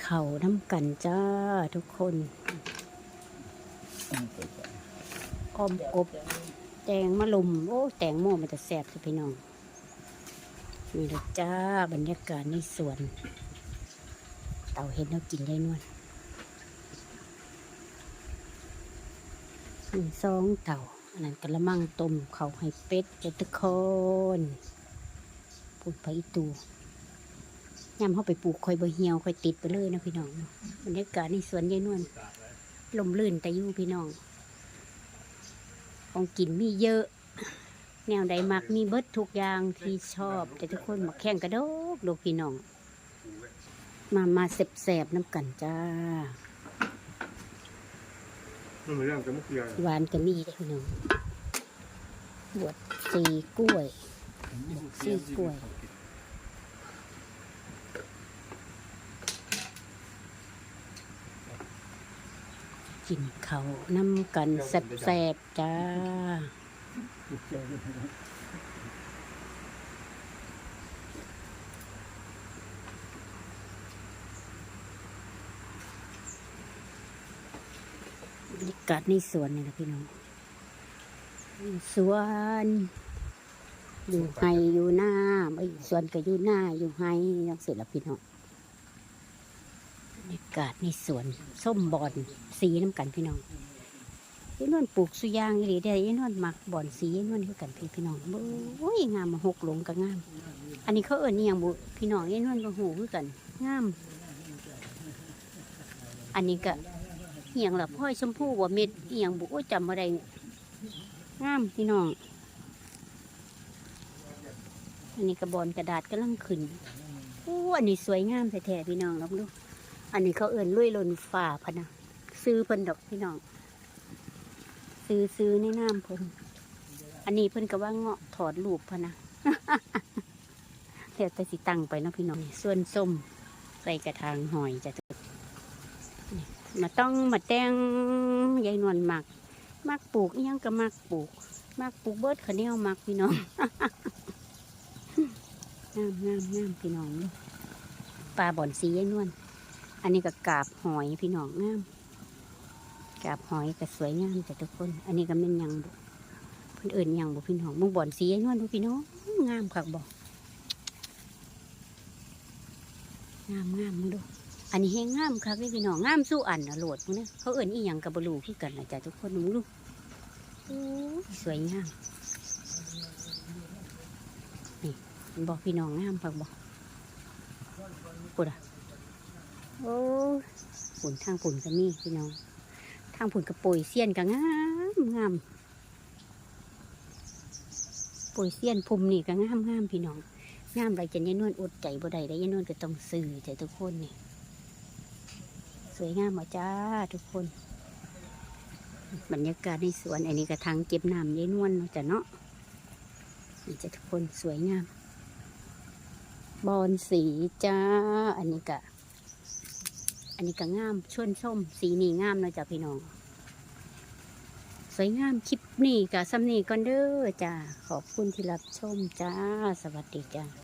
เข่าน้ำกันจ้าทุกคนอ้อมกบ แตงมะลุม โอ้ แตงโมมันจะแสบสิพี่น้อง นี่แหละจ้าบรรยากาศในสวน เต่าเห็นแล้วกินได้นวลหนึ่งสองเต่า อันนั้นกระมังต้มเขาให้เป็ดจ้าทุกคนพูดไปตู ย่ำเข้าไปปลูกคอยเบอเหี่ยวคอยติดไปเลยนะพี่น้องบรรยากาศในสวนยายนวลลมลื่นแต่อยู่พี่น้อง ของกินมีเยอะ แนวใดมักมีเบิดทุกอย่างที่ชอบ แต่ทุกคนมาแข่งกระโดกโลกพี่น้อง มามาเสบแสบๆน้ำกันจ้ามันเหมือนอย่างกับมุกยาหวานก็มีได้อพี่น้องบวชสีกล้วยสี่กล้วย กินเขาวน้ำกันแสบๆจ้า บรรยากาศในสวนนี่นะพี่น้อง สวน อยู่ไฮอยู่หน้าไม่สวนก็อยู่หน้าอยู่ไฮยังเสร็จแล้วพี่น้องบ รรยากาศในสวนส้มบอนสีน้ำกันพี่น้องยี่นวลปลูกสุยางอีหลีได้ยี่นวลหมักบอนสียี่นวลคือกันพี่พี่น้องโอ้ยงามมาหกหลงก็งาม อันนี้เขาเอิญนี่ยังบุพี่น้องยี่นวลก็หูคือกันงาม อันนี้ก็เหียงละพ่อยชมพู่ว่าเม็ดเหียงบุโอ้จำอะไรงามพี่น้อง อันนี้กระบอนกระดาษกำลังขึ้นอ้อันนี้สวยงามแท้ๆพี่น้องรับดู อันนี้เขาเอิญลุยลนฝ่าพนะซื้อเพิ่นดอกพี่น้อง ซื้อซื้อในน้ำเพิ่นอันนี้เพิ่นก็ว่าเงาะถอดรูปพนะเดี๋ยวแต่สิตังไปเนาะพี่น้องส่วนส้มใส่กระถางหอยจะมาต้องมาแตงยายนวลหมักมักปลูกยังก็มักปลูกมักปลูกเบิดขเนียวมักพี่น้องงามงามงามพี่น้องปลาบ่อนสียายนวล อันนี้ก็กาบหอยพี่น้องงามกาบหอยก็สวยงามแต่ทุกคน อันนี้ก็เป็นยังบุเพิ่นเอิญยังบุพี่น้องมึงบ่อนสีนวลดูพี่น้องงามคักบ่งามงามมึงดูอันนี้แห้งงามคักเลยพี่น้องงามสู้อันนะโหลดมึงเนี่ยเขาเอิญอีหยังกับบลูคือกันนะจ๊ะทุกคนมึงดูสวยงามนี่บอกพี่น้องงามคักบ่ปุดอะ โอ้ยฝุ่นทางฝุ่นก็มีพี่น้อง ทางฝุ่นกระปุยเสียนก็งามงามปุยเสียนภูมินี่ก็งามงามพี่น้องงามไรจะยายนวลอดใจบ่ได้ได้ยายนวลก็ต้องซื้อใจทุกคนนี่สวยงามมาจ้าทุกคน บรรยากาศในสวนอันนี้ก็ทางเก็บน้ำยายนวลเนาะจ้ะเนาะนี่จะทุกคนสวยงามบอนสีจ้า อันนี้ก็ อันนี้ก็งามชวนส้มสีนี่งามเนาะจ้ะพี่น้อง สวยงามคลิปนี่กับซ้ำนี่ก่อนเด้อจ้าขอบคุณที่รับชมจ้า สวัสดีจ้า